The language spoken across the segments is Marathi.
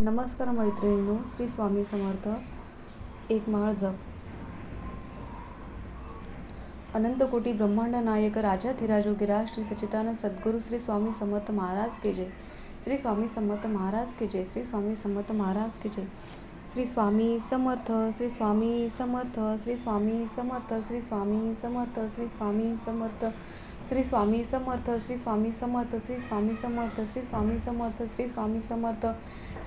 नमस्कार मैत्रिणीनो श्री स्वामी समर्थ एक माळ जप अनंतकोटी ब्रह्मांड नायक राजा धीराजोगिरा श्री सचितानंद सद्गुरू श्री स्वामी समर्थ महाराज के जय श्री स्वामी समर्थ महाराज के जय श्री स्वामी समर्थ महाराज के जय श्री स्वामी समर्थ श्री स्वामी समर्थ श्री स्वामी समर्थ श्री स्वामी समर्थ श्री स्वामी समर्थ श्री स्वामी समर्थ श्री स्वामी समर्थ श्री स्वामी समर्थ श्री स्वामी समर्थ श्री स्वामी समर्थ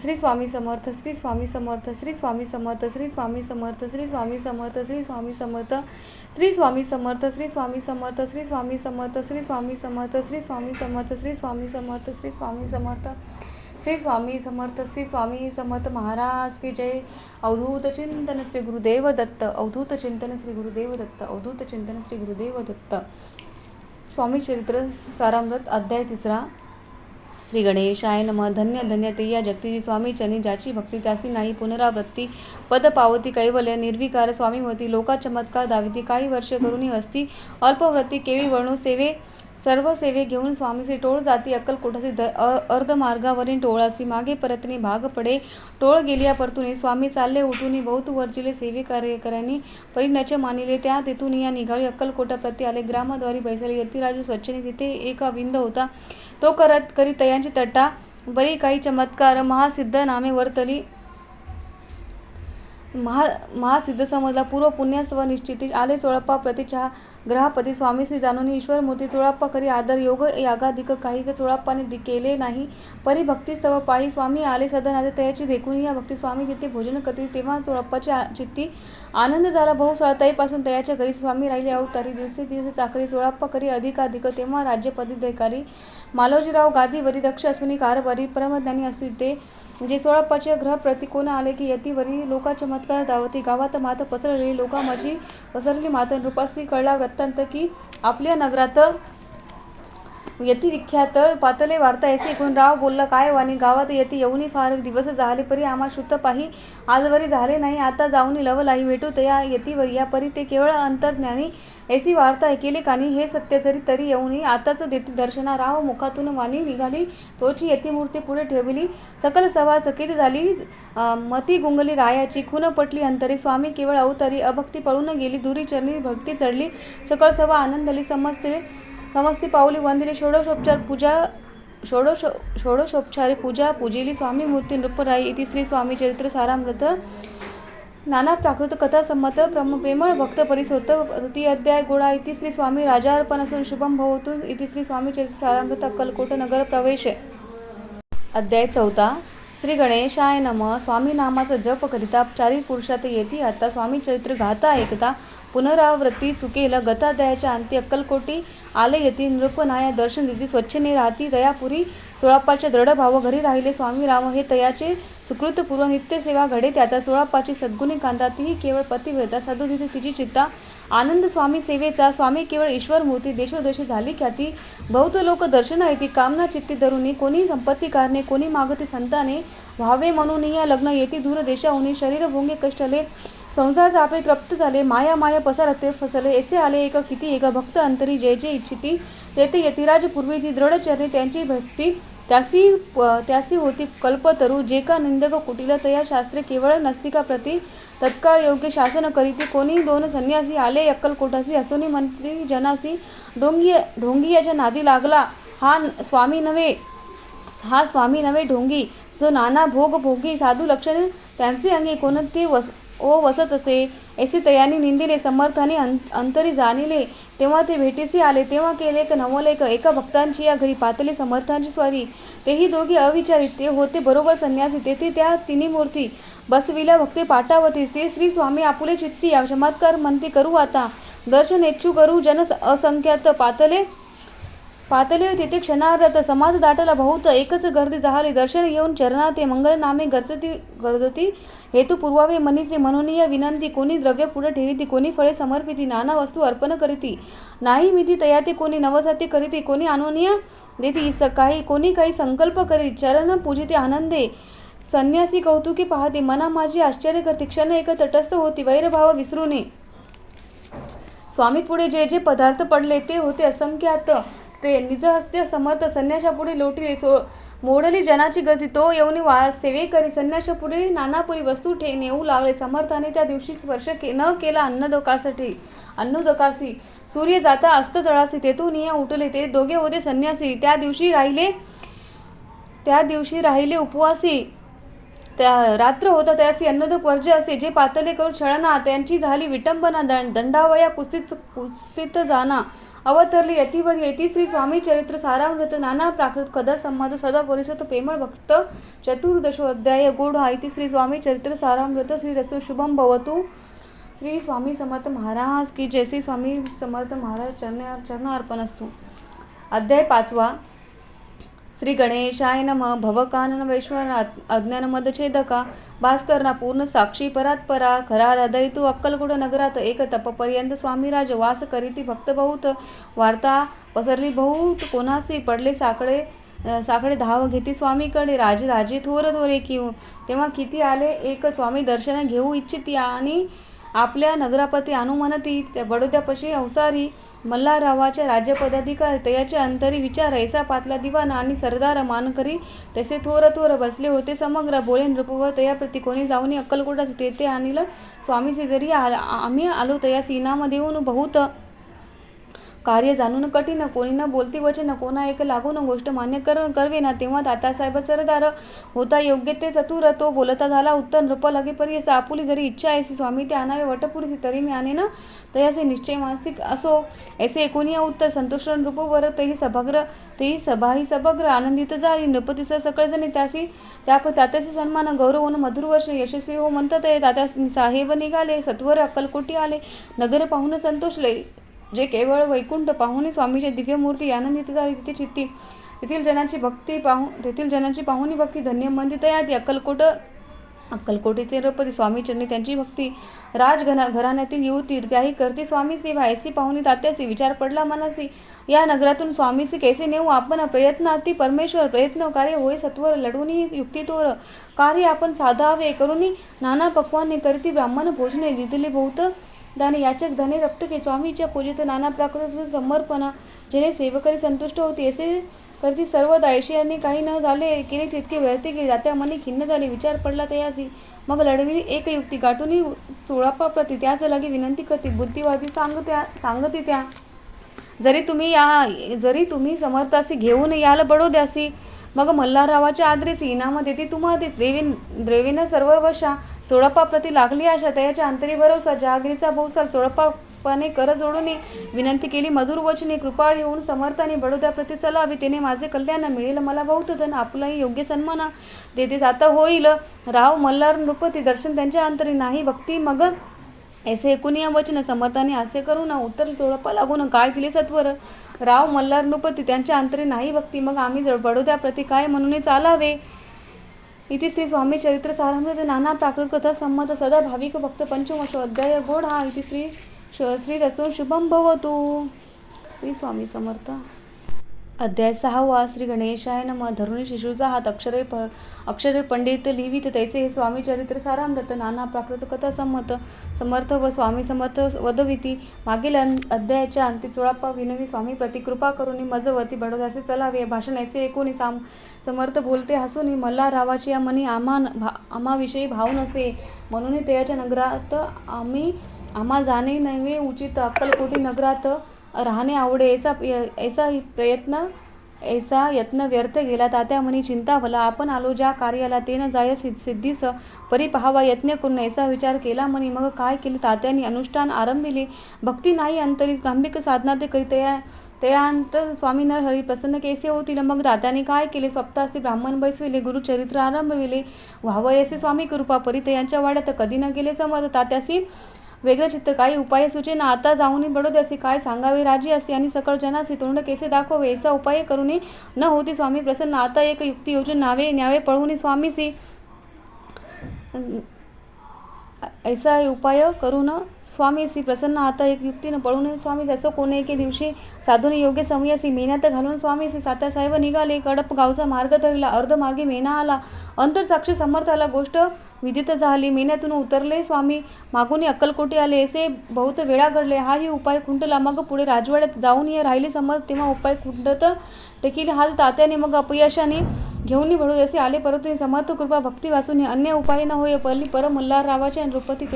श्री स्वामी समर्थ श्री स्वामी समर्थ श्री स्वामी समर्थ श्री स्वामी समर्थ श्री स्वामी समर्थ श्री स्वामी समर्थ श्री स्वामी समर्थ श्री स्वामी समर्थ श्री स्वामी समर्थ श्री स्वामी समर्थ श्री स्वामी समर्थ श्री स्वामी समर्थ श्री स्वामी समर्थ श्री स्वामी समर्थ श्री स्वामी समर्थ महाराज की जय अवधूत चिंतन श्री गुरुदेव दत्त अवधूत चिंतन श्री गुरुदेव दत्त अवधूत चिंतन श्री गुरुदेव दत्त स्वामी चरित्र सारामृत अध्याय तिसरा श्री गणेशाय नम. धन्य धन्य ते या जगतीची स्वामी चनी ज्याची भक्ती त्यासी नाही पुनरावृत्ती. पद पावती कैवल्य निर्विकार स्वामीवती लोका चमत्कार दाविती. काही वर्षे करूनही असती अल्पव्रती केवी वर्णू सेवे सर्व सेवे घेऊन स्वामीसी टोळ जाती. अक्कलकोटाचे द मार्गावरील अर्धमार्गावरील टोळासी. मागे परतनी भाग पडे. टोळ गेल्या परतुनी. स्वामी चालले उठून बहुत वर्जिले सेवे कार्य परिणच मानिले. त्या तेथून या निघाली अक्कलकोटा प्रती आले. ग्रामद्वारी बैसले यतिराजू स्वच्छने तिथे एका विंद होता. तो करत करी तयांची तट्टा बरी काही चमत्कार महासिद्ध नामे वर्तली महा महासिद्ध समजला. पूर्व पुण्यस्व निश्चिती आले चोळप्पा प्रतिचा ग्रहपती स्वामी श्री जाणून ईश्वर मूर्ती चोळाप्पा करी आदर योग यागाधिक काही चोळाप्पाने केले नाही. परी भक्ती स्तव पायी स्वामी आले सदन आले तयाची देखून या भक्ती स्वामी जिथे भोजन करतील तेव्हा चोळप्पाची चित्ती आनंद झाला. बहु तईपासून तयाच्या घरी स्वामी राहिले अवतारी दिवसे दिवसे चाकरी चोळाप्पा करी अधिकाधिक तेव्हा राज्यपदाधिकारी मालोजीराव गादीवरी दक्ष असून कारभारी परमज्ञानी असू ते. जे सोळप्पाचे ग्रह प्रतिकोन आले की यतीवरी लोका चमत्कार दावती गावात मात पसरली लोका माझी पसरली मात. नृपासी कळला वृत्तांत की आपल्या नगरात यती विख्यात पातले वार्ता ऐसे एकूण राव बोलला काय हो, वाणी गावात येते येऊनी फार दिवस झाले परी आम्हा शुद्ध पाही आजवरी झाले नाही आता जाऊन लवलाई भेटू तया येतीवर या परी ते केवळ अंतर्ज्ञानी ऐसी वार्ता ऐकेले कानी हे सत्य जरी तरी येऊनी आताच देते दर्शना राव मुखातून वाणी निघाली तोची यती मूर्ती पुढे ठेवली सकल सभा चकित झाली मती गुंगली रायाची खून पटली अंतरी स्वामी केवळ अवतरी अभक्ती पळून गेली दुरी चरणी भक्ती चढली सकळ सभा आनंदली समजते समस्ती पाऊली वंदिली षोडशोपचार पूजा षोडश षोडशोपचारी पूजा पूजिली स्वामी मूर्ती नृपराई इति श्री स्वामी चरित्र सारामृत। नाना प्राकृत कथा संमत प्रम प्रेमळ भक्त परिसोत तृतीय अध्याय गोळा इति श्री स्वामी राजार्पण असून शुभम भवतु इति श्री स्वामी चरित्र सारामृत अक्कलकोट नगर प्रवेश। अध्याय चौथा श्री गणेशाय नम स्वामी नामाचा जप करिता चारी पुरुषात येती आता स्वामी चरित्र गाता ऐकता पुनरावृत्ती चुकेल गताध्यायाच्या अंती अक्कलकोटी आले येती नृपनाया दर्शन दिती स्वच्छने राहती दयापुरी सोळाप्पाचे दृढ भाव घरी राहिले. स्वामी राम हे तयाचे सुकृतपूर्व नित्यसेवा घडे. त्याचा सोळाप्पाची सद्गुणी कांदातही तीही केवळ पतिव्रता साधू तिथे तिची चित्ता आनंद स्वामी सेवेचा. स्वामी केवळ ईश्वर मूर्ती देशोदेशी झाली ख्याती. बहुत लोक दर्शन येते कामना चित्ती धरुनी. कोणी संपत्ती कारणे कोणी मागती संताने. व्हावे म्हणून या लग्न येती. दूर देशाहून शरीर भोंगे कष्टले. संसार तापे तृप्त झाले माया माया पसरते फसले ऐसे आले एक किती एक भक्त अंतरी जे जे इच्छिती तेथे यतिराज पूर्वीची दृढ चरणे त्यांची भक्ती त्यासी त्यासी होती कल्पतरू जे का निंदक कुटील तया शास्त्रे केवळ नस्तिका प्रती तत्काळ योग्य शासन करीती कोणी दोन संन्यासी आले अक्कलकोटासी असोनी मंत्री जनासी ढोंगी ढोंगियाच्या नादी लागला हा स्वामी नव्हे हा स्वामी नव्हे ढोंगी जो नाना भोग भोगी साधू लक्षण त्यांचे अंगी कोणते वस ओ वसत असे. ऐसे तयानी निंदिले समर्थाने अं- अंतरी जाणिले. तेव्हा ते भेटीसी आले. तेव्हा केले एक नवलेक एका भक्तांची या घरी पातळी समर्थांची स्वारी. तेही दोघे अविचारित. ते होते बरोबर संन्यासी. तेथे त्या तिन्ही मूर्ती. बसविल्या भक्ते पाठावती. ते श्री स्वामी आपुले चित्ती. या चमत्कार म्हणते करू आता. दर्शन इच्छू करू. जन असंख्यात पातले. पातळी तिथे क्षणार्धात समाज दाटला बहुत एकच गर्दी झाली. दर्शन घेऊन चरणाते ते गरजती गरजती हेतू पुरवावे मनीचे म्हणून या विनंती कोणी द्रव्य पुढे ठेविती कोणी फळे समर्पिती नाना वस्तू अर्पण करीती. नाही मिती तयाती कोणी नवसाती करीती कोणी अनुनिया देती. स काही कोणी काही संकल्प करी चरण पूजिते आनंदे. संन्यासी कौतुकी पाहते. मना माझी आश्चर्य करते. क्षण एक तटस्थ होती. वैरभाव विसरूने स्वामी पुढे जे जे पदार्थ पडले ते होते असंख्यात. ते निजहस्ते समर्थ संन्याशापुढे लोटिले सो मोडली जनाची गती तो येऊन वा सेवे करी. संन्याशापुढे नानापुरी वस्तू ठे नेऊ लागले. समर्थाने त्या दिवशी स्पर्श के न केला अन्नदोकासाठी अन्नदोकासी. सूर्य जाता अस्त तळासी तेथून या उठले. ते दोघे होते संन्यासी. त्या दिवशी राहिले त्या दिवशी राहिले उपवासी. त्या रात्र होता त्यासी अन्नदक वर्ज असे. जे पातले करून छळना त्यांची झाली विटंबना दंड दंडावया कुस्तीत कुस्तीत जाना. अवतरली यतीवर येती श्री स्वामी चरित्र सारामृत नाना प्राकृत कदा संवाद सदा परिषद प्रेमळ भक्त चतुर्दशो अध्याय गोड आयती श्री स्वामी चरित्र सारामृत श्री रसो शुभम भवतु श्री स्वामी समर्थ महाराज की जय श्री स्वामी समर्थ महाराज चरण चरण अर्पण असतो अध्याय पाचवा. श्री गणेशाय नम भवकानन वैश्वनाथ अज्ञानमदछेदका भास्करना पूर्ण साक्षी परात्परा खरा हृदय तू अक्कलकोट नगरात एक तपपर्यंत स्वामीराज वास करीती भक्त बहुत. वार्ता पसरली बहुत. कोणासी पडले साकडे साकडे धाव घेती स्वामीकडे. राजे राजे थोर थोरे किव तेव्हा किती आले? एक स्वामी दर्शन घेऊ इच्छिती. आणि आपल्या नगरापती अनुमनती त्या बडोद्यापशी अवसारी मल्हाररावाच्या राज्यपदाधिकारी तयाचे अंतरी विचार ऐसा पातला दिवाना आणि सरदार मानकरी तसे थोर थोर बसले होते. समग्र बोळे नृपवर तयाप्रती कोणी जाऊन अक्कलकोटाच तेथे आणलं स्वामी सिदरी आ- आम्ही आलो तया सीनामध्ये येऊन बहुत कार्य जाणून कठीण कोणी न बोलती वचन कोणा एक लागून गोष्ट मान्य कर करवे ना तेव्हा तातासाहेब सरदार होता योग्य ते चतुर तो बोलता झाला उत्तर नृप लगे परी आपुली जरी इच्छा आहे स्वामी ते आणावे वटपुरीसी तरी मी आणे ना तयाचे निश्चय मानसिक असो. ऐसे एकोणी उत्तर संतोष नृपवर तेही सभाग्र तेही सभा ही सभग्र आनंदित झाली नृपतीस सकळजणी त्याशी त्या तात्याचे सन्मान गौरव मधुर वर्ष यशस्वी हो म्हणतात आहे तात्या साहेब निघाले सत्वर अक्कलकोटी आले नगर पाहून संतोषले जे केवळ वैकुंठ पाहुणे स्वामीचे दिव्य मूर्ती आनंदित झाली तिथे चित्ती. तेथील जनाची भक्ती पाहू तेथील जनाची पाहुणी भक्ती धन्य मंदित यादी अक्कलकोट अक्कलकोटीचे रपती स्वामी त्यांची भक्ती. राजघरा घराण्यातील युवती त्याही करती स्वामी सेवा. ऐसी पाहुणी तात्यासी विचार पडला मनासी या नगरातून स्वामीसी कैसे नेऊ? आपण प्रयत्न अति परमेश्वर प्रयत्न कार्य होय सत्वर लढूनी युक्तितोर कार्य आपण साधावे करूनी नाना पक्वाने करती ब्राह्मण भोजने. दिदले बहुत दान याचक धने रक्तके स्वामीच्या पूजित नाना प्राकृत समर्पण जेणे सेवकरी संतुष्ट होती असे करती सर्व दायशी काही न झाले केले तितके व्यर्थे केले. जात्या मनी खिन्न झाले. विचार पडला तयासी मग लढवी एक युक्ती गाठूनही चोळापा प्रती त्याच लगे विनंती करती. बुद्धिवादी सांगत्या सांगती त्या जरी तुम्ही या जरी तुम्ही समर्थासी घेऊन याल बडोद्यासी मग मल्हाररावाच्या आदरेसी इनाम देते तुम्हा ते देवीन देवीनं सर्व वशा चोळप्पाप्रती लागली आशा तयाच्या अंतरी भरोसा जहागिरीचा भोवसार चोळप्पाने कर जोडूने विनंती केली मधुर वचने कृपाळ येऊन समर्थाने बडोद्याप्रती चलावी तिने माझे कल्याण मिळेल मला बहुत धन आपलाही योग्य सन्माना देते जाता होईल. राव मल्हार नृपती दर्शन त्यांच्या अंतरी नाही भक्ती मग ऐसे एकुनिया वचन समर्थाने असे करू ना उत्तर चोळप्पा लागून काय दिले सत्वर? राव मल्हार नृपती त्यांच्या अंतरे नाही भक्ती मग आम्ही जड बडोद्या प्रती काय म्हणून चालावे? इथे श्री स्वामी चरित्र सारामृत नाना प्राकृत कथा संमत सदा भाविक भक्त पंचमशो अध्याय गोड हा इथे श्री श- श्री रस्तो शुभम भवतु. श्री स्वामी समर्थ. अध्याय सहावा श्री गणेशाय नम. धरुणी शिशूचा हात अक्षरे प अक्षरे पंडित लिहित तैसे हे स्वामी चरित्र सारामृत. नाना प्राकृत कथा संमत समर्थ व स्वामी समर्थ वदविती. मागील अन अध्यायाच्या अंती चोळाप्पा विनवी स्वामी प्रति कृपा करुणी मजवती बडोदासे चलावे. भाषण ऐसे एकोणी साम समर्थ बोलते हसून मल्ला रावाची या मनी आम्हा भा आम्हाविषयी भाव नसे म्हणून तयाच्या नगरात आम्ही आम्हा जाणे नव्हे उचित. अक्कलकोटी नगरात राहणे आवडे ऐसा ऐसा प्रयत्न ऐसा यत्न व्यर्थ गेला. तात्या म्हणी चिंता भला आपण आलो ज्या कार्याला ते न जाय सिद्ध सिद्धीस परी पहावा यत्न करून. ऐसा विचार केला म्हणी. मग काय केले? तात्यांनी अनुष्ठान आरंभिले. भक्ती नाही अंतरी गांभिक साधना ते करी तया तयांत स्वामी न हरी प्रसन्न केसे होतील? मग दात्याने काय केले? स्वप्तासी ब्राह्मण बैसविले गुरुचरित्र आरंभविले. असे स्वामी कृपा परी तयांच्या वाड्यात कधी न गेले समज. तात्यासी वेगळं चित्त काही उपाय सुचेना आता जाऊनी असे काय सांगावे? राजी असे आणि सकळ जनासी तोंड केसे दाखवावे? ऐसा उपाय करूनी न होती स्वामी प्रसन्न. आता एक युक्ती योजून नावे न्यावे पळवून स्वामीसी. ऐसा उपाय करून स्वामीसी प्रसन्न आता एक युक्तीनं पळून स्वामी असं कोण एके दिवशी साधून योग्य समयसी मेहनत घालून स्वामी स्वामीसी सात्यासाहेब निघाले। कडप गावचा मार्ग धरला अर्ध मार्गी मेना आला। अंतरसाक्षी समर्थाला गोष्ट विदित झाली मेन्यातून उतरले स्वामी। मागून अक्कलकोटी आले असे बहुत वेळा घडले। हाही उपाय खुंटला मग पुढे राजवाड्यात जाऊन ये राहिले समर्थ तेव्हा उपाय खुंटत देखील हाल तात्याने मग अपयशाने घेऊनही भडू असे आले परंतु समर्थ कृपा भक्ती वाचून अन्य उपाय न होय पल्ली पर मल्हाररावाच्या नृपती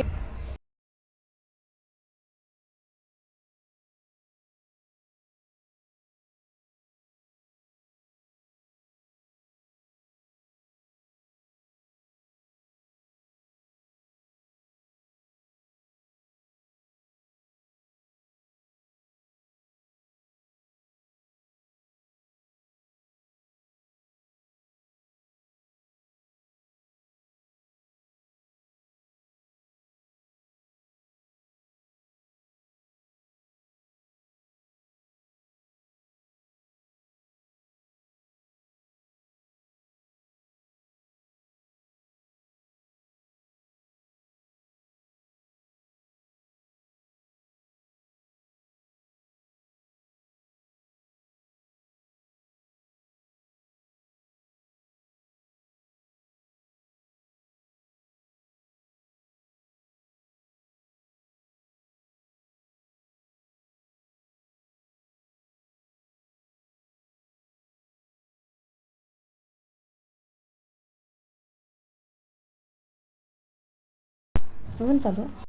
누군자도?